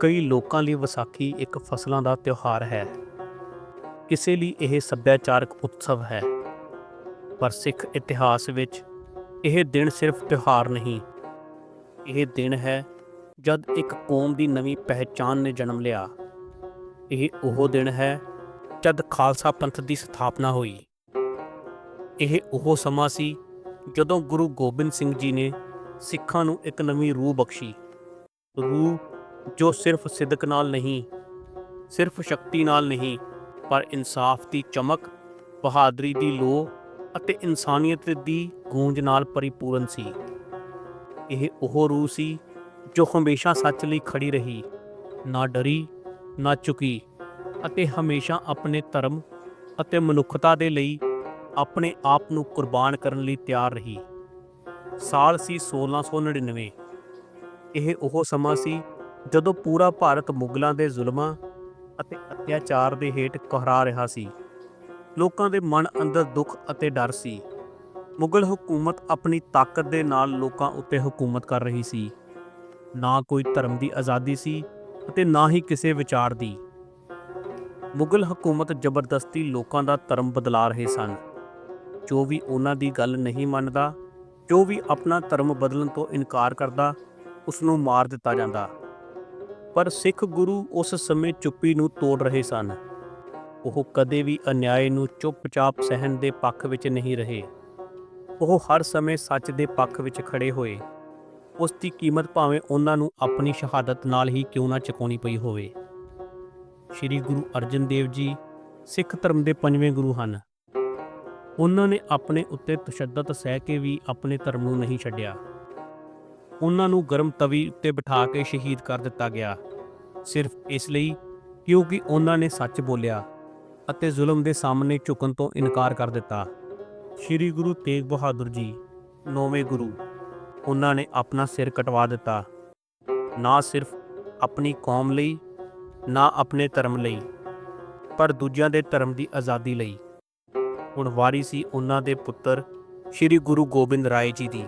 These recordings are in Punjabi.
ਕਈ ਲੋਕਾਂ ਲਈ ਵਿਸਾਖੀ ਇੱਕ ਫਸਲਾਂ ਦਾ ਤਿਉਹਾਰ ਹੈ। ਕਿਸੇ ਲਈ ਇਹ ਸੱਭਿਆਚਾਰਕ ਉਤਸਵ ਹੈ। ਪਰ ਸਿੱਖ ਇਤਿਹਾਸ ਵਿੱਚ ਇਹ ਦਿਨ ਸਿਰਫ ਤਿਉਹਾਰ ਨਹੀਂ, ਇਹ ਦਿਨ ਹੈ ਜਦ ਇੱਕ ਕੌਮ ਦੀ ਨਵੀਂ ਪਹਿਚਾਨ ਨੇ ਜਨਮ ਲਿਆ। ਇਹ ਉਹ ਦਿਨ ਹੈ ਜਦ ਖਾਲਸਾ ਪੰਥ ਦੀ ਸਥਾਪਨਾ ਹੋਈ। ਇਹ ਉਹ ਸਮਾਂ ਸੀ ਜਦੋਂ ਗੁਰੂ ਗੋਬਿੰਦ ਸਿੰਘ ਜੀ ਨੇ ਸਿੱਖਾਂ ਨੂੰ ਇੱਕ ਨਵੀਂ ਰੂਹ ਬਖਸ਼ੀ। ਰੂਹ ਜੋ ਸਿਰਫ ਸਿਦਕ ਨਾਲ ਨਹੀਂ, ਸਿਰਫ ਸ਼ਕਤੀ ਨਾਲ ਨਹੀਂ, ਪਰ ਇਨਸਾਫ ਦੀ ਚਮਕ, ਬਹਾਦਰੀ ਦੀ ਲੋ ਅਤੇ ਇਨਸਾਨੀਅਤ ਦੀ ਗੂੰਜ ਨਾਲ ਪਰਿਪੂਰਨ ਸੀ। ਇਹ ਉਹ ਰੂਹ ਸੀ ਜੋ ਹਮੇਸ਼ਾ ਸੱਚ ਲਈ ਖੜੀ ਰਹੀ, ਨਾ ਡਰੀ, ਨਾ ਝੁਕੀ ਅਤੇ ਹਮੇਸ਼ਾ ਆਪਣੇ ਧਰਮ ਅਤੇ ਮਨੁੱਖਤਾ ਦੇ ਲਈ ਆਪਣੇ ਆਪ ਨੂੰ ਕੁਰਬਾਨ ਕਰਨ ਲਈ ਤਿਆਰ ਰਹੀ। ਸਾਲ ਸੀ 1699 ਇਹ ਉਹ ਸਮਾਂ ਸੀ ਜਦੋਂ ਪੂਰਾ ਭਾਰਤ ਮੁਗਲਾਂ ਦੇ ਜ਼ੁਲਮਾਂ ਅਤੇ ਅਤਿਆਚਾਰ ਦੇ ਹੇਠ ਕੁਹਰਾ ਰਿਹਾ ਸੀ, ਲੋਕਾਂ ਦੇ ਮਨ ਅੰਦਰ ਦੁੱਖ ਅਤੇ ਡਰ ਸੀ। ਮੁਗਲ ਹਕੂਮਤ ਆਪਣੀ ਤਾਕਤ ਦੇ ਨਾਲ ਲੋਕਾਂ ਉੱਤੇ ਹਕੂਮਤ ਕਰ ਰਹੀ ਸੀ। ਨਾ ਕੋਈ ਧਰਮ ਦੀ ਆਜ਼ਾਦੀ ਸੀ ਅਤੇ ਨਾ ਹੀ ਕਿਸੇ ਵਿਚਾਰ ਦੀ। ਮੁਗਲ ਹਕੂਮਤ ਜ਼ਬਰਦਸਤੀ ਲੋਕਾਂ ਦਾ ਧਰਮ ਬਦਲਾ ਰਹੇ ਸਨ। ਜੋ ਵੀ ਉਹਨਾਂ ਦੀ ਗੱਲ ਨਹੀਂ ਮੰਨਦਾ, ਜੋ ਵੀ ਆਪਣਾ ਧਰਮ ਬਦਲਣ ਤੋਂ ਇਨਕਾਰ ਕਰਦਾ ਉਸ ਨੂੰ ਮਾਰ ਦਿੱਤਾ ਜਾਂਦਾ। ਪਰ ਸਿੱਖ ਗੁਰੂ ਉਸ ਸਮੇਂ ਚੁੱਪੀ ਨੂੰ ਤੋੜ ਰਹੇ ਸਨ। ਉਹ ਕਦੇ ਵੀ ਅਨਿਆਏ ਨੂੰ ਚੁੱਪਚਾਪ ਸਹਿਣ ਦੇ ਪੱਖ ਵਿੱਚ ਨਹੀਂ ਰਹੇ। ਉਹ ਹਰ ਸਮੇਂ ਸੱਚ ਦੇ ਪੱਖ ਵਿੱਚ ਖੜੇ ਹੋਏ। ਉਸ ਦੀ ਕੀਮਤ ਭਾਵੇਂ ਉਹਨਾਂ ਨੂੰ ਆਪਣੀ ਸ਼ਹਾਦਤ ਨਾਲ ਹੀ ਕਿਉਂ ਨਾ ਚੁਕਾਉਣੀ ਪਈ ਹੋਵੇ। ਸ੍ਰੀ ਗੁਰੂ ਅਰਜਨ ਦੇਵ ਜੀ ਸਿੱਖ ਧਰਮ ਦੇ ਪੰਜਵੇਂ ਗੁਰੂ ਹਨ। ਉਹਨਾਂ ਨੇ ਆਪਣੇ ਉੱਤੇ ਤਸ਼ੱਦਦ ਸਹਿ ਕੇ ਵੀ ਆਪਣੇ ਧਰਮ ਨੂੰ ਨਹੀਂ ਛੱਡਿਆ। ਉਹਨਾਂ ਨੂੰ ਗਰਮ ਤਵੀ ਉੱਤੇ ਬਿਠਾ ਕੇ ਸ਼ਹੀਦ ਕਰ ਦਿੱਤਾ ਗਿਆ। ਸਿਰਫ ਇਸ ਲਈ ਕਿਉਂਕਿ ਉਹਨਾਂ ਨੇ ਸੱਚ ਬੋਲਿਆ ਅਤੇ ਜ਼ੁਲਮ ਦੇ ਸਾਹਮਣੇ ਝੁਕਣ ਤੋਂ ਇਨਕਾਰ ਕਰ ਦਿੱਤਾ। ਸ੍ਰੀ ਗੁਰੂ ਤੇਗ ਬਹਾਦਰ ਜੀ, ਨੌਵੇਂ ਗੁਰੂ, ਉਹਨਾਂ ਨੇ ਆਪਣਾ ਸਿਰ ਕਟਵਾ ਦਿੱਤਾ। ਨਾ ਸਿਰਫ ਆਪਣੀ ਕੌਮ ਲਈ, ਨਾ ਆਪਣੇ ਧਰਮ ਲਈ, ਪਰ ਦੂਜਿਆਂ ਦੇ ਧਰਮ ਦੀ ਆਜ਼ਾਦੀ ਲਈ। ਹੁਣ ਵਾਰੀ ਸੀ ਉਹਨਾਂ ਦੇ ਪੁੱਤਰ ਸ੍ਰੀ ਗੁਰੂ ਗੋਬਿੰਦ ਰਾਏ ਜੀ ਦੀ।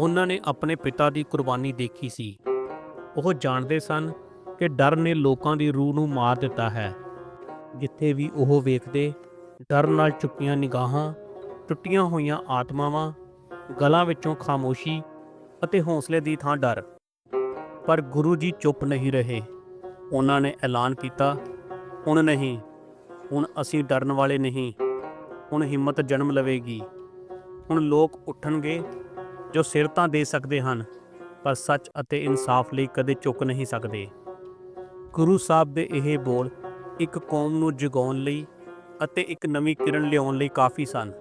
ਉਹਨਾਂ ਨੇ ਆਪਣੇ ਪਿਤਾ ਦੀ ਕੁਰਬਾਨੀ ਦੇਖੀ ਸੀ। ਉਹ ਜਾਣਦੇ ਸਨ ਕਿ ਡਰ ਨੇ ਲੋਕਾਂ ਦੀ ਰੂਹ ਨੂੰ ਮਾਰ ਦਿੱਤਾ ਹੈ। ਜਿੱਥੇ ਵੀ ਉਹ ਵੇਖਦੇ, ਡਰ ਨਾਲ ਚੁੱਕੀਆਂ ਨਿਗਾਹਾਂ, ਟੁੱਟੀਆਂ ਹੋਈਆਂ ਆਤਮਾਵਾਂ, ਗਲਾਂ ਵਿੱਚੋਂ ਖਾਮੋਸ਼ੀ ਅਤੇ ਹੌਸਲੇ ਦੀ ਥਾਂ ਡਰ। ਪਰ ਗੁਰੂ ਜੀ ਚੁੱਪ ਨਹੀਂ ਰਹੇ। ਉਹਨਾਂ ਨੇ ਐਲਾਨ ਕੀਤਾ, ਹੁਣ ਨਹੀਂ, ਹੁਣ ਅਸੀਂ ਡਰਨ ਵਾਲੇ ਨਹੀਂ, ਹੁਣ ਹਿੰਮਤ ਜਨਮ ਲਵੇਗੀ। ਹੁਣ ਲੋਕ ਉੱਠਣਗੇ ਜੋ ਸਿਰ ਤਾਂ ਦੇ ਸਕਦੇ ਹਨ, ਪਰ ਸੱਚ ਅਤੇ ਇਨਸਾਫ ਲਈ ਕਦੇ ਝੁਕ ਨਹੀਂ ਸਕਦੇ। ਗੁਰੂ ਸਾਹਿਬ ਦੇ ਇਹ ਬੋਲ ਇੱਕ ਕੌਮ ਨੂੰ ਜਗਾਉਣ ਲਈ ਅਤੇ ਇੱਕ ਨਵੀਂ ਕਿਰਨ ਲਿਆਉਣ ਲਈ ਕਾਫੀ ਸਨ।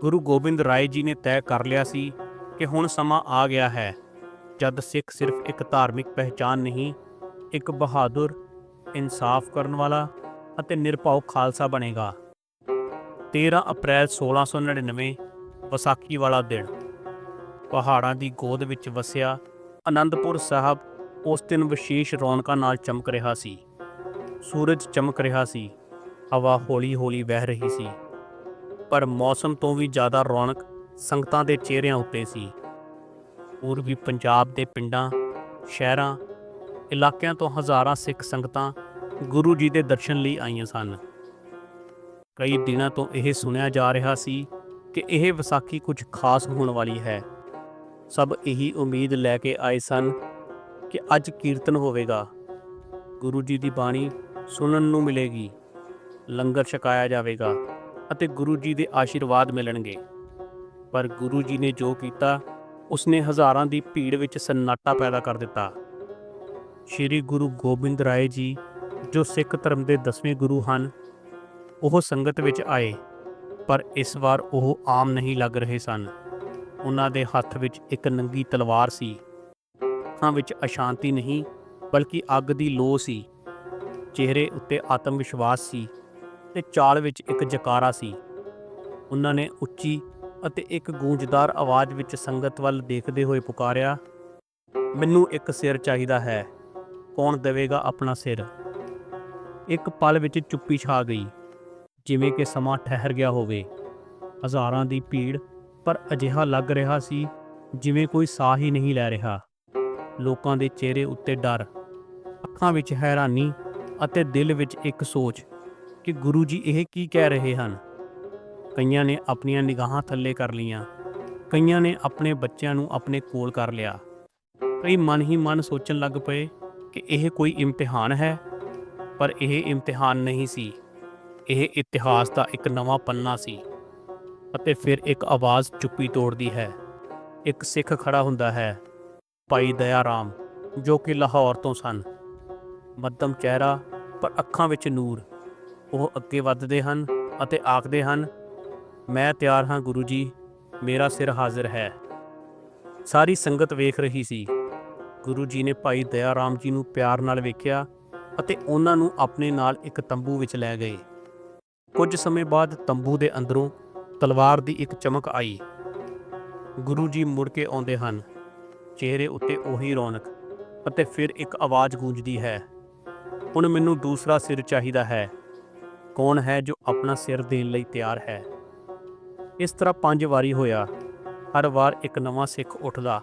ਗੁਰੂ ਗੋਬਿੰਦ ਰਾਏ ਜੀ ਨੇ ਤੈਅ ਕਰ ਲਿਆ ਸੀ ਕਿ ਹੁਣ ਸਮਾਂ ਆ ਗਿਆ ਹੈ, ਜਦ ਸਿੱਖ ਸਿਰਫ ਇੱਕ ਧਾਰਮਿਕ ਪਹਿਚਾਨ ਨਹੀਂ, ਇੱਕ ਬਹਾਦਰ, ਇਨਸਾਫ ਕਰਨ ਵਾਲਾ ਅਤੇ ਨਿਰਭਉ ਖਾਲਸਾ ਬਣੇਗਾ। 13 ਅਪ੍ਰੈਲ 1699 ਵਿਸਾਖੀ ਵਾਲਾ ਦਿਨ। ਪਹਾੜਾਂ ਦੀ ਗੋਦ ਵਿੱਚ ਵਸਿਆ, ਅਨੰਦਪੁਰ ਸਾਹਿਬ ਉਸ ਦਿਨ ਵਿਸ਼ੇਸ਼ ਰੌਣਕਾਂ ਨਾਲ ਚਮਕ ਰਿਹਾ ਸੀ। ਸੂਰਜ ਚਮਕ ਰਿਹਾ ਸੀ, ਹਵਾ ਹੌਲੀ-ਹੌਲੀ ਵਹਿ ਰਹੀ ਸੀ। ਪਰ ਮੌਸਮ ਤੋਂ ਵੀ ਜ਼ਿਆਦਾ ਰੌਣਕ ਸੰਗਤਾਂ ਦੇ ਚਿਹਰਿਆਂ ਉੱਤੇ ਸੀ। ਪੂਰਬੀ ਪੰਜਾਬ ਦੇ ਪਿੰਡਾਂ, ਸ਼ਹਿਰਾਂ, ਇਲਾਕਿਆਂ ਤੋਂ ਹਜ਼ਾਰਾਂ ਸਿੱਖ ਸੰਗਤਾਂ ਗੁਰੂ ਜੀ ਦੇ ਦਰਸ਼ਨ ਲਈ ਆਈਆਂ ਸਨ। ਕਈ ਦਿਨਾਂ ਤੋਂ ਇਹ ਸੁਣਿਆ ਜਾ ਰਿਹਾ ਸੀ ਕਿ ਇਹ ਵਿਸਾਖੀ ਕੁਝ ਖਾਸ ਹੋਣ ਵਾਲੀ ਹੈ। ਸਭ ਇਹੀ ਉਮੀਦ ਲੈ ਕੇ ਆਏ ਸਨ ਕਿ ਅੱਜ ਕੀਰਤਨ ਹੋਵੇਗਾ। ਗੁਰੂ ਜੀ ਦੀ ਬਾਣੀ ਸੁਣਨ ਨੂੰ ਮਿਲੇਗੀ, ਲੰਗਰ ਛਕਾਇਆ ਜਾਵੇਗਾ ਅਤੇ ਗੁਰੂ ਜੀ ਦੇ ਆਸ਼ੀਰਵਾਦ ਮਿਲਣਗੇ। ਪਰ ਗੁਰੂ ਜੀ ਨੇ ਜੋ ਕੀਤਾ, ਉਸਨੇ ਹਜ਼ਾਰਾਂ ਦੀ ਭੀੜ ਵਿੱਚ ਸન્ਨਾਟਾ ਪੈਦਾ ਕਰ ਦਿੱਤਾ। ਸ੍ਰੀ ਗੁਰੂ ਗੋਬਿੰਦ ਰਾਏ ਜੀ, ਜੋ ਸਿੱਖ ਧਰਮ ਦੇ 10ਵੇਂ ਗੁਰੂ ਹਨ, ਉਹ ਸੰਗਤ ਵਿੱਚ ਆਏ, ਪਰ ਇਸ ਵਾਰ ਉਹ ਆਮ ਨਹੀਂ ਲੱਗ ਰਹੇ ਸਨ। ਉਹਨਾਂ ਦੇ ਹੱਥ ਵਿੱਚ ਇੱਕ ਨੰਗੀ ਤਲਵਾਰ ਸੀ। ਅੱਖਾਂ ਵਿੱਚ ਅਸ਼ਾਂਤੀ ਨਹੀਂ, ਬਲਕਿ ਅੱਗ ਦੀ ਲੋ ਸੀ। ਚਿਹਰੇ ਉੱਤੇ ਆਤਮ ਵਿਸ਼ਵਾਸ ਸੀ ਤੇ ਚਾਲ ਵਿੱਚ ਇੱਕ ਜਕਾਰਾ ਸੀ। ਉਹਨਾਂ ਨੇ ਉੱਚੀ ਅਤੇ ਇੱਕ ਗੂੰਜਦਾਰ ਆਵਾਜ਼ ਵਿੱਚ ਸੰਗਤ ਵੱਲ ਦੇਖਦੇ ਹੋਏ ਪੁਕਾਰਿਆ, ਮੈਨੂੰ ਇੱਕ ਸਿਰ ਚਾਹੀਦਾ ਹੈ। ਕੌਣ ਦੇਵੇਗਾ ਆਪਣਾ ਸਿਰ? ਇੱਕ ਪਲ ਵਿੱਚ ਚੁੱਪੀ ਛਾ ਗਈ, ਜਿਵੇਂ ਕਿ ਸਮਾਂ ਠਹਿਰ ਗਿਆ ਹੋਵੇ। ਹਜ਼ਾਰਾਂ ਦੀ ਭੀੜ ਪਰ ਅਜਿਹਾ ਲੱਗ ਰਿਹਾ ਸੀ ਜਿਵੇਂ ਕੋਈ ਸਾਹ ਹੀ ਨਹੀਂ ਲੈ ਰਿਹਾ। ਲੋਕਾਂ ਦੇ ਚਿਹਰੇ ਉੱਤੇ ਡਰ, ਅੱਖਾਂ ਵਿੱਚ ਹੈਰਾਨੀ ਅਤੇ ਦਿਲ ਵਿੱਚ ਇੱਕ ਸੋਚ ਕਿ ਗੁਰੂ ਜੀ ਇਹ ਕੀ ਕਹਿ ਰਹੇ ਹਨ। ਕਈਆਂ ਨੇ ਆਪਣੀਆਂ ਨਿਗਾਹਾਂ ਥੱਲੇ ਕਰ ਲਈਆਂ, ਕਈਆਂ ਨੇ ਆਪਣੇ ਬੱਚਿਆਂ ਨੂੰ ਆਪਣੇ ਕੋਲ ਕਰ ਲਿਆ। ਕਈ ਮਨ ਹੀ ਮਨ ਸੋਚਣ ਲੱਗ ਪਏ ਕਿ ਇਹ ਕੋਈ ਇਮਤਿਹਾਨ ਹੈ, ਪਰ ਇਹ ਇਮਤਿਹਾਨ ਨਹੀਂ ਸੀ। ਇਹ ਇਤਿਹਾਸ ਦਾ ਇੱਕ ਨਵਾਂ ਪੰਨਾ ਸੀ। ਅਤੇ ਫਿਰ ਇੱਕ ਆਵਾਜ਼ ਚੁੱਪੀ ਤੋੜਦੀ ਹੈ। ਇੱਕ ਸਿੱਖ ਖੜਾ ਹੁੰਦਾ ਹੈ, ਭਾਈ ਦਇਆ ਰਾਮ ਜੋ ਕਿ ਲਾਹੌਰ ਤੋਂ ਸਨ। ਮੱਧਮ ਚਿਹਰਾ, ਪਰ ਅੱਖਾਂ ਵਿੱਚ ਨੂਰ। ਉਹ ਅੱਗੇ ਵੱਧਦੇ ਹਨ ਅਤੇ ਆਖਦੇ ਹਨ, ਮੈਂ ਤਿਆਰ ਹਾਂ ਗੁਰੂ ਜੀ, ਮੇਰਾ ਸਿਰ ਹਾਜ਼ਰ ਹੈ। ਸਾਰੀ ਸੰਗਤ ਵੇਖ ਰਹੀ ਸੀ। ਗੁਰੂ ਜੀ ਨੇ ਭਾਈ ਦਇਆ ਰਾਮ ਜੀ ਨੂੰ ਪਿਆਰ ਨਾਲ ਵੇਖਿਆ ਅਤੇ ਉਹਨਾਂ ਨੂੰ ਆਪਣੇ ਨਾਲ ਇੱਕ ਤੰਬੂ ਵਿੱਚ ਲੈ ਗਏ। ਕੁਝ ਸਮੇਂ ਬਾਅਦ ਤੰਬੂ ਦੇ ਅੰਦਰੋਂ ਤਲਵਾਰ ਦੀ ਇੱਕ ਚਮਕ ਆਈ। ਗੁਰੂ ਜੀ ਮੁੜ ਕੇ ਆਉਂਦੇ ਹਨ। ਚਿਹਰੇ ਉੱਤੇ ਉਹੀ ਰੌਣਕ ਅਤੇ ਫਿਰ ਇੱਕ ਆਵਾਜ਼ ਗੂੰਜਦੀ ਹੈ। ਹੁਣ ਮੈਨੂੰ ਦੂਸਰਾ ਸਿਰ ਚਾਹੀਦਾ ਹੈ। ਕੌਣ ਹੈ ਜੋ ਆਪਣਾ ਸਿਰ ਦੇਣ ਲਈ ਤਿਆਰ ਹੈ? ਇਸ ਤਰ੍ਹਾਂ ਪੰਜ ਵਾਰੀ ਹੋਇਆ। ਹਰ ਵਾਰ ਇੱਕ ਨਵਾਂ ਸਿੱਖ ਉੱਠਦਾ।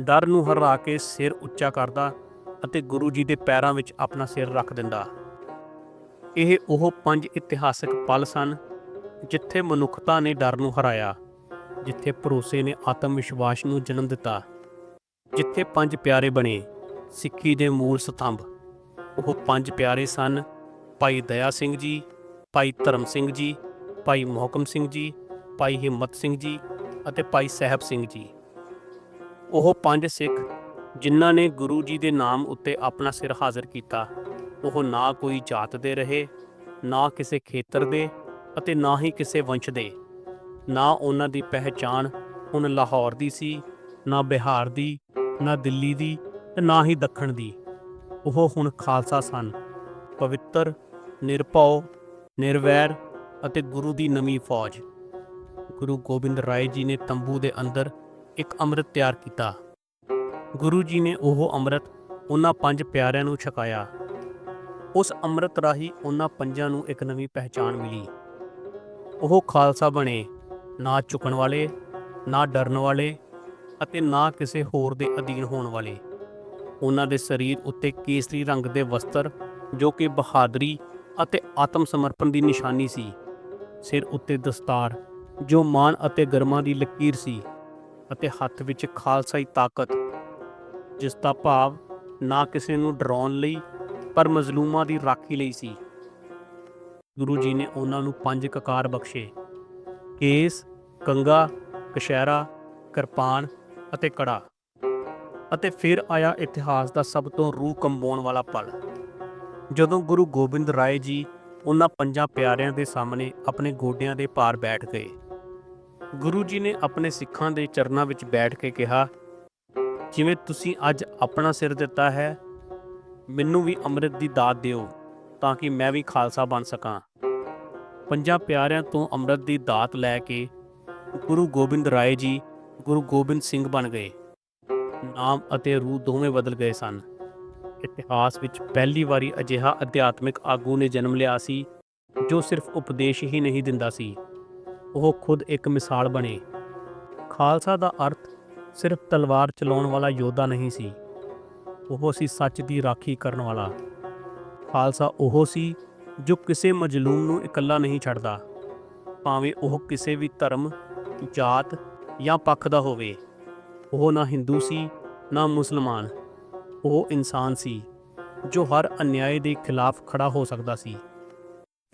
ਡਰ ਨੂੰ ਹਰਾ ਕੇ ਸਿਰ ਉੱਚਾ ਕਰਦਾ ਅਤੇ ਗੁਰੂ ਜੀ ਦੇ ਪੈਰਾਂ ਵਿੱਚ ਆਪਣਾ ਸਿਰ ਰੱਖ ਦਿੰਦਾ। ਇਹ ਉਹ ਪੰਜ ਇਤਿਹਾਸਕ ਪਲ ਸਨ ਜਿੱਥੇ ਮਨੁੱਖਤਾ ਨੇ ਡਰ ਨੂੰ ਹਰਾਇਆ, ਜਿੱਥੇ ਭਰੋਸੇ ਨੇ ਆਤਮ ਵਿਸ਼ਵਾਸ ਨੂੰ ਜਨਮ ਦਿੱਤਾ, ਜਿੱਥੇ ਪੰਜ ਪਿਆਰੇ ਬਣੇ, ਸਿੱਖੀ ਦੇ ਮੂਲ ਸਤੰਭ ਉਹ ਪੰਜ ਪਿਆਰੇ ਸਨ, ਭਾਈ ਦਇਆ ਸਿੰਘ ਜੀ, ਭਾਈ ਧਰਮ ਸਿੰਘ ਜੀ, ਭਾਈ ਮੋਹਕਮ ਸਿੰਘ ਜੀ, ਭਾਈ ਹਿੰਮਤ ਸਿੰਘ ਜੀ ਅਤੇ ਭਾਈ ਸਹਿਬ ਸਿੰਘ ਜੀ। ਉਹ ਪੰਜ ਸਿੱਖ, ਜਿਨ੍ਹਾਂ ਨੇ ਗੁਰੂ ਜੀ ਦੇ ਨਾਮ ਉੱਤੇ ਆਪਣਾ ਸਿਰ ਹਾਜ਼ਰ ਕੀਤਾ। ਉਹ ਨਾ ਕੋਈ ਜਾਤ ਦੇ ਰਹੇ, ਨਾ ਕਿਸੇ ਖੇਤਰ ਦੇ ਅਤੇ ਨਾ ਹੀ ਕਿਸੇ ਵੰਸ਼ ਦੇ। ਨਾ ਉਹਨਾਂ ਦੀ ਪਹਿਚਾਣ ਹੁਣ ਲਾਹੌਰ ਦੀ ਸੀ, ਨਾ ਬਿਹਾਰ ਦੀ, ਨਾ ਦਿੱਲੀ ਦੀ ਤੇ ਨਾ ਹੀ ਦੱਖਣ ਦੀ। ਉਹ ਹੁਣ ਖਾਲਸਾ ਸਨ। ਪਵਿੱਤਰ, ਨਿਰਭਉ, ਨਿਰਵੈਰ ਅਤੇ ਗੁਰੂ ਦੀ ਨਵੀਂ ਫੌਜ। ਗੁਰੂ ਗੋਬਿੰਦ ਰਾਏ ਜੀ ਨੇ ਤੰਬੂ ਦੇ ਅੰਦਰ ਇੱਕ ਅੰਮ੍ਰਿਤ ਤਿਆਰ ਕੀਤਾ। ਗੁਰੂ ਜੀ ਨੇ ਉਹ ਅੰਮ੍ਰਿਤ ਉਹਨਾਂ ਪੰਜ ਪਿਆਰਿਆਂ ਨੂੰ ਛਕਾਇਆ। ਉਸ ਅੰਮ੍ਰਿਤ ਰਾਹੀਂ ਉਹਨਾਂ ਪੰਜਾਂ ਨੂੰ ਇੱਕ ਨਵੀਂ ਪਹਿਚਾਣ ਮਿਲੀ। ਉਹ ਖਾਲਸਾ ਬਣੇ, ਨਾ ਝੁਕਣ ਵਾਲੇ, ਨਾ ਡਰਨ ਵਾਲੇ ਅਤੇ ਨਾ ਕਿਸੇ ਹੋਰ ਦੇ ਅਧੀਨ ਹੋਣ ਵਾਲੇ। ਉਹਨਾਂ ਦੇ ਸਰੀਰ ਉੱਤੇ ਕੇਸਰੀ ਰੰਗ ਦੇ ਵਸਤਰ, ਜੋ ਕਿ ਬਹਾਦਰੀ ਅਤੇ ਆਤਮ ਸਮਰਪਣ ਦੀ ਨਿਸ਼ਾਨੀ ਸੀ। ਸਿਰ ਉੱਤੇ ਦਸਤਾਰ, ਜੋ ਮਾਨ ਅਤੇ ਗਰਮਾ ਦੀ ਲਕੀਰ ਸੀ ਅਤੇ ਹੱਥ ਵਿੱਚ ਖਾਲਸਾਈ ਤਾਕਤ ਜਿਸ ਦਾ ਭਾਵ ਨਾ ਕਿਸੇ ਨੂੰ ਡਰਾਉਣ ਲਈ, ਪਰ ਮਜ਼ਲੂਮਾਂ ਦੀ ਰਾਖੀ ਲਈ ਸੀ। ਗੁਰੂ ਜੀ ਨੇ ਉਹਨਾਂ ਨੂੰ ਪੰਜ ਕਕਾਰ ਬਖਸ਼ੇ। ਕੇਸ, ਕੰਗਾ ਕਸ਼ਹਿਰਾ ਕਿਰਪਾਨ ਅਤੇ ਕੜਾ। ਅਤੇ ਫਿਰ ਆਇਆ ਇਤਿਹਾਸ ਦਾ ਸਭ ਤੋਂ ਰੂਹ ਕੰਬਾਉਣ ਵਾਲਾ ਪਲ। ਜਦੋਂ ਗੁਰੂ ਗੋਬਿੰਦ ਰਾਏ ਜੀ ਉਹਨਾਂ ਪੰਜਾਂ ਪਿਆਰਿਆਂ ਦੇ ਸਾਹਮਣੇ ਆਪਣੇ ਗੋਡਿਆਂ ਦੇ ਭਾਰ ਬੈਠ ਗਏ। ਗੁਰੂ ਜੀ ਨੇ ਆਪਣੇ ਸਿੱਖਾਂ ਦੇ ਚਰਨਾਂ ਵਿੱਚ ਬੈਠ ਕੇ ਕਿਹਾ, ਜਿਵੇਂ ਤੁਸੀਂ ਅੱਜ ਆਪਣਾ ਸਿਰ ਦਿੱਤਾ ਹੈ, ਮੈਨੂੰ ਵੀ ਅੰਮ੍ਰਿਤ ਦੀ ਦਾਤ ਦਿਓ ਤਾਂ ਕਿ ਮੈਂ ਵੀ ਖਾਲਸਾ ਬਣ ਸਕਾਂ। ਪੰਜਾਂ ਪਿਆਰਿਆਂ ਤੋਂ ਅੰਮ੍ਰਿਤ ਦੀ ਦਾਤ ਲੈ ਕੇ ਗੁਰੂ ਗੋਬਿੰਦ ਰਾਏ ਜੀ ਗੁਰੂ ਗੋਬਿੰਦ ਸਿੰਘ ਬਣ ਗਏ। ਨਾਮ ਅਤੇ ਰੂਹ ਦੋਵੇਂ ਬਦਲ ਗਏ ਸਨ। ਇਤਿਹਾਸ ਵਿੱਚ ਪਹਿਲੀ ਵਾਰੀ ਅਜਿਹਾ ਅਧਿਆਤਮਿਕ ਆਗੂ ਨੇ ਜਨਮ ਲਿਆ ਸੀ, ਜੋ ਸਿਰਫ ਉਪਦੇਸ਼ ਹੀ ਨਹੀਂ ਦਿੰਦਾ ਸੀ। ਉਹ ਖੁਦ ਇੱਕ ਮਿਸਾਲ ਬਣੇ। ਖਾਲਸਾ ਦਾ ਅਰਥ ਸਿਰਫ ਤਲਵਾਰ ਚਲਾਉਣ ਵਾਲਾ ਯੋਧਾ ਨਹੀਂ ਸੀ। ਉਹ ਸੀ ਸੱਚ ਦੀ ਰਾਖੀ ਕਰਨ ਵਾਲਾ। ਖਾਲਸਾ ਉਹ ਸੀ ਜੋ ਕਿਸੇ ਮਜਲੂਮ ਨੂੰ ਇਕੱਲਾ ਨਹੀਂ ਛੱਡਦਾ, ਭਾਵੇਂ ਉਹ ਕਿਸੇ ਵੀ ਧਰਮ, ਜਾਤ ਜਾਂ ਪੱਖ ਦਾ ਹੋਵੇ। ਉਹ ਨਾ ਹਿੰਦੂ ਸੀ, ਨਾ ਮੁਸਲਮਾਨ। ਉਹ ਇਨਸਾਨ ਸੀ, ਜੋ ਹਰ ਅਨਿਆਏ ਦੇ ਖਿਲਾਫ ਖੜਾ ਹੋ ਸਕਦਾ ਸੀ।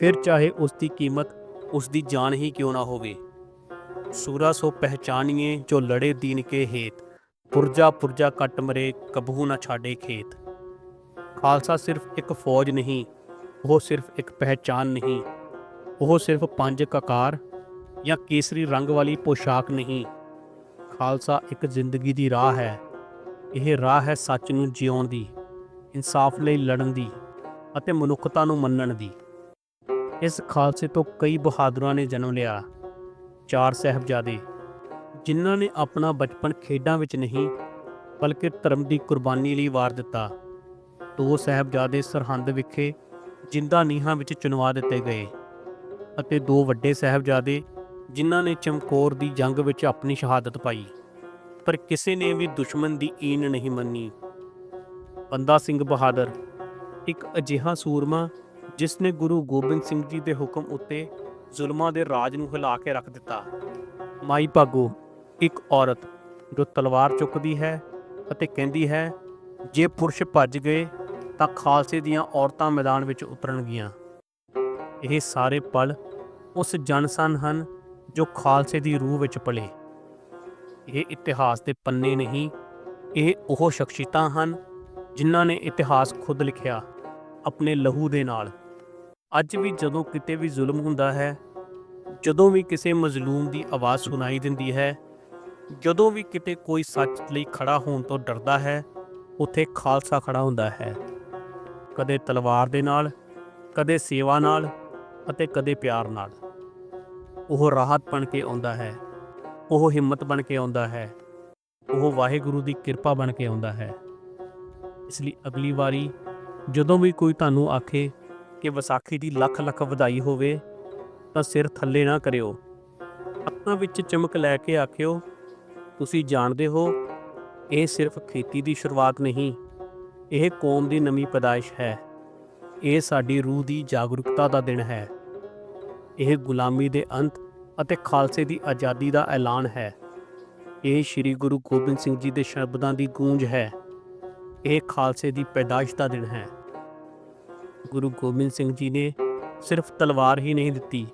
ਫਿਰ ਚਾਹੇ ਉਸ ਦੀ ਕੀਮਤ ਉਸ ਦੀ ਜਾਨ ਹੀ ਕਿਉਂ ਨਾ ਹੋਵੇ। ਸੂਰਾ ਸੋ ਪਹਿਚਾਨੀਏ ਜੋ ਲੜੇ ਦੀਨ ਕੇ ਹੇਤ, ਪੁਰਜਾ ਪੁਰਜਾ ਕੱਟ ਮਰੇ ਕਬਹੂ ਨਾ ਛਾੜੇ ਖੇਤ। ਖਾਲਸਾ ਸਿਰਫ ਇੱਕ ਫੌਜ ਨਹੀਂ ਉਹ ਸਿਰਫ ਇੱਕ ਪਹਿਚਾਨ ਨਹੀਂ। ਉਹ ਸਿਰਫ ਪੰਜ ਕਕਾਰ ਜਾਂ ਕੇਸਰੀ ਰੰਗ ਵਾਲੀ ਪੋਸ਼ਾਕ ਨਹੀਂ। ਖਾਲਸਾ ਇੱਕ ਜ਼ਿੰਦਗੀ ਦੀ ਰਾਹ ਹੈ। ਇਹ ਰਾਹ ਹੈ ਸੱਚ ਨੂੰ ਜਿਉਣ ਦੀ, ਇਨਸਾਫ ਲਈ ਲੜਨ ਦੀ ਅਤੇ ਮਨੁੱਖਤਾ ਨੂੰ ਮੰਨਣ ਦੀ। ਇਸ ਖਾਲਸੇ ਤੋਂ ਕਈ ਬਹਾਦਰਾਂ ਨੇ ਜਨਮ ਲਿਆ। ਚਾਰ ਸਹਿਬਜ਼ਾਦੇ, ਜਿਨ੍ਹਾਂ ਨੇ ਆਪਣਾ ਬਚਪਨ ਖੇਡਾਂ ਵਿੱਚ ਨਹੀਂ, ਬਲਕਿ ਧਰਮ ਦੀ ਕੁਰਬਾਨੀ ਲਈ ਵਾਰ ਦਿੱਤਾ। ਦੋ ਸਹਿਬਜ਼ਾਦੇ ਸਰਹੰਦ ਵਿਖੇ ਜਿੰਦਾ ਨੀਹਾਂ ਵਿੱਚ ਚੁਣਵਾ ਦਿੱਤੇ ਗਏ ਅਤੇ ਦੋ ਵੱਡੇ ਸਹਿਬਜ਼ਾਦੇ ਜਿਨ੍ਹਾਂ ਨੇ ਚਮਕੌਰ ਦੀ ਜੰਗ ਵਿੱਚ ਆਪਣੀ ਸ਼ਹਾਦਤ ਪਾਈ। ਪਰ ਕਿਸੇ ਨੇ ਵੀ ਦੁਸ਼ਮਣ ਦੀ ਈਨ ਨਹੀਂ ਮੰਨੀ। ਬੰਦਾ ਸਿੰਘ ਬਹਾਦਰ, ਇੱਕ ਅਜਿਹਾ ਸੂਰਮਾ ਜਿਸ ਨੇ ਗੁਰੂ ਗੋਬਿੰਦ ਸਿੰਘ ਜੀ ਦੇ ਹੁਕਮ ਉੱਤੇ ਜ਼ੁਲਮਾਂ ਦੇ ਰਾਜ ਨੂੰ ਹਿਲਾ ਕੇ ਰੱਖ ਦਿੱਤਾ। ਮਾਈ ਭਾਗੋ, ਇੱਕ ਔਰਤ ਜੋ ਤਲਵਾਰ ਚੁੱਕਦੀ ਹੈ ਅਤੇ ਕਹਿੰਦੀ ਹੈ, ਜੇ ਪੁਰਸ਼ ਭੱਜ ਗਏ ਤਾਂ ਖਾਲਸੇ ਦੀਆਂ ਔਰਤਾਂ ਮੈਦਾਨ ਵਿੱਚ ਉਤਰਨਗੀਆਂ ਇਹ ਸਾਰੇ ਪਲ ਉਸ ਜਨਸਨ ਹਨ ਜੋ ਖਾਲਸੇ ਦੀ ਰੂਹ ਵਿੱਚ ਪਲੇ। ਇਹ ਇਤਿਹਾਸ ਦੇ ਪੰਨੇ ਨਹੀਂ, ਇਹ ਉਹ ਸ਼ਖਸੀਅਤਾਂ ਹਨ ਜਿਨ੍ਹਾਂ ਨੇ ਇਤਿਹਾਸ ਖੁਦ ਲਿਖਿਆ ਆਪਣੇ ਲਹੂ ਦੇ ਨਾਲ। ਅੱਜ ਵੀ ਜਦੋਂ ਕਿਤੇ ਵੀ ਜ਼ੁਲਮ ਹੁੰਦਾ ਹੈ, ਜਦੋਂ ਵੀ ਕਿਸੇ ਮਜ਼ਲੂਮ ਦੀ ਆਵਾਜ਼ ਸੁਣਾਈ ਦਿੰਦੀ ਹੈ, ਜਦੋਂ ਵੀ ਕਿਤੇ ਕੋਈ ਸੱਚ ਲਈ ਖੜਾ ਹੋਣ ਤੋਂ ਡਰਦਾ ਹੈ, ਉੱਥੇ ਖਾਲਸਾ ਖੜਾ ਹੁੰਦਾ ਹੈ। ਕਦੇ ਤਲਵਾਰ ਦੇ ਨਾਲ, ਕਦੇ ਸੇਵਾ ਨਾਲ ਅਤੇ ਕਦੇ ਪਿਆਰ ਨਾਲ। ਉਹ ਰਾਹਤ ਬਣ ਕੇ ਆਉਂਦਾ ਹੈ। ਉਹ ਹਿੰਮਤ ਬਣ ਕੇ ਆਉਂਦਾ ਹੈ। ਉਹ ਵਾਹਿਗੁਰੂ ਦੀ ਕਿਰਪਾ ਬਣ ਕੇ ਆਉਂਦਾ ਹੈ। ਇਸ ਲਈ ਅਗਲੀ ਵਾਰੀ ਜਦੋਂ ਵੀ ਕੋਈ ਤੁਹਾਨੂੰ ਆਖੇ ਕਿ ਵਿਸਾਖੀ ਦੀ ਲੱਖ ਲੱਖ ਵਧਾਈ ਹੋਵੇ, ਤਾਂ ਸਿਰ ਥੱਲੇ ਨਾ ਕਰਿਓ। ਅੱਖਾਂ ਵਿੱਚ ਚਮਕ ਲੈ ਕੇ ਆਖਿਓ, ਤੁਸੀਂ ਜਾਣਦੇ ਹੋ, ਇਹ ਸਿਰਫ ਖੇਤੀ ਦੀ ਸ਼ੁਰੂਆਤ ਨਹੀਂ ਇਹ ਕੌਮ ਦੀ ਨਵੀਂ ਪੈਦਾਇਸ਼ ਹੈ। ਇਹ ਸਾਡੀ ਰੂਹ ਦੀ ਜਾਗਰੂਕਤਾ ਦਾ ਦਿਨ ਹੈ। ਇਹ ਗੁਲਾਮੀ ਦੇ ਅੰਤ ਅਤੇ ਖਾਲਸੇ ਦੀ ਆਜ਼ਾਦੀ ਦਾ ਐਲਾਨ ਹੈ। ਇਹ ਸ੍ਰੀ ਗੁਰੂ ਗੋਬਿੰਦ ਸਿੰਘ ਜੀ ਦੇ ਸ਼ਬਦਾਂ ਦੀ ਗੂੰਜ ਹੈ। ਇਹ ਖਾਲਸੇ ਦੀ ਪੈਦਾਇਸ਼ ਦਾ ਦਿਨ ਹੈ। ਗੁਰੂ ਗੋਬਿੰਦ ਸਿੰਘ ਜੀ ਨੇ ਸਿਰਫ ਤਲਵਾਰ ਹੀ ਨਹੀਂ ਦਿੱਤੀ।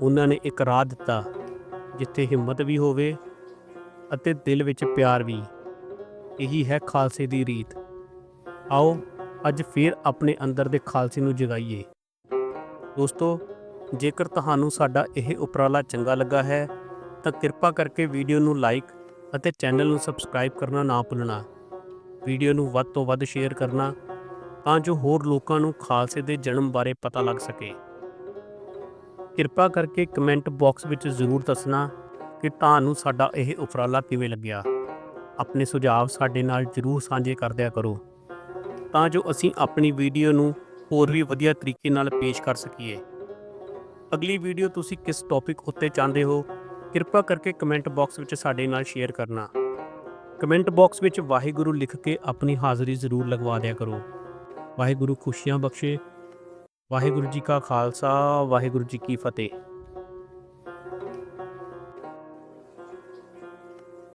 ਉਹਨਾਂ ਨੇ ਇੱਕ ਰਾਹ ਦਿੱਤਾ, ਜਿੱਥੇ ਹਿੰਮਤ ਵੀ ਹੋਵੇ ਅਤੇ ਦਿਲ ਵਿੱਚ ਪਿਆਰ ਵੀ। ਇਹੀ ਹੈ ਖਾਲਸੇ ਦੀ ਰੀਤ। ਆਓ ਅੱਜ ਫੇਰ ਆਪਣੇ ਅੰਦਰ ਦੇ ਖਾਲਸੇ ਨੂੰ ਜਗਾਈਏ। ਦੋਸਤੋ, ਜੇਕਰ ਤੁਹਾਨੂੰ ਸਾਡਾ ਇਹ ਉਪਰਾਲਾ ਚੰਗਾ ਲੱਗਾ ਹੈ, ਤਾਂ ਕਿਰਪਾ ਕਰਕੇ ਵੀਡੀਓ ਨੂੰ ਲਾਈਕ ਅਤੇ ਚੈਨਲ ਨੂੰ ਸਬਸਕ੍ਰਾਈਬ ਕਰਨਾ ਨਾ ਭੁੱਲਣਾ। ਵੀਡੀਓ ਨੂੰ ਵੱਧ ਤੋਂ ਵੱਧ ਸ਼ੇਅਰ ਕਰਨਾ, ਤਾਂ ਜੋ ਹੋਰ ਲੋਕਾਂ ਨੂੰ ਖਾਲਸੇ ਦੇ ਜਨਮ ਬਾਰੇ ਪਤਾ ਲੱਗ ਸਕੇ। ਕਿਰਪਾ ਕਰਕੇ ਕਮੈਂਟ ਬਾਕਸ ਵਿੱਚ ਜ਼ਰੂਰ ਦੱਸਣਾ ਕਿ ਤੁਹਾਨੂੰ ਸਾਡਾ ਇਹ ਉਪਰਾਲਾ ਕਿਵੇਂ ਲੱਗਿਆ। ਆਪਣੇ ਸੁਝਾਅ ਸਾਡੇ ਨਾਲ ਜ਼ਰੂਰ ਸਾਂਝੇ ਕਰਦਿਆ ਕਰੋ। ਤਾਂ ਜੋ ਅਸੀਂ ਆਪਣੀ ਵੀਡੀਓ ਨੂੰ ਹੋਰ ਵੀ ਵਧੀਆ ਤਰੀਕੇ ਨਾਲ ਪੇਸ਼ ਕਰ ਸਕੀਏ। ਅਗਲੀ ਵੀਡੀਓ ਤੁਸੀਂ ਕਿਸ ਟੌਪਿਕ ਉੱਤੇ ਚਾਹੁੰਦੇ ਹੋ, ਕਿਰਪਾ ਕਰਕੇ ਕਮੈਂਟ ਬਾਕਸ ਵਿੱਚ ਸਾਡੇ ਨਾਲ ਸ਼ੇਅਰ ਕਰਨਾ। ਕਮੈਂਟ ਬਾਕਸ ਵਿੱਚ ਵਾਹਿਗੁਰੂ ਲਿਖ ਕੇ ਆਪਣੀ ਹਾਜ਼ਰੀ ਜ਼ਰੂਰ ਲਗਵਾ ਦਿਆ ਕਰੋ। ਵਾਹਿਗੁਰੂ ਖੁਸ਼ੀਆਂ ਬਖਸ਼ੇ। ਵਾਹਿਗੁਰੂ ਜੀ ਕਾ ਖਾਲਸਾ, ਵਾਹਿਗੁਰੂ ਜੀ ਕੀ ਫਤਿਹ।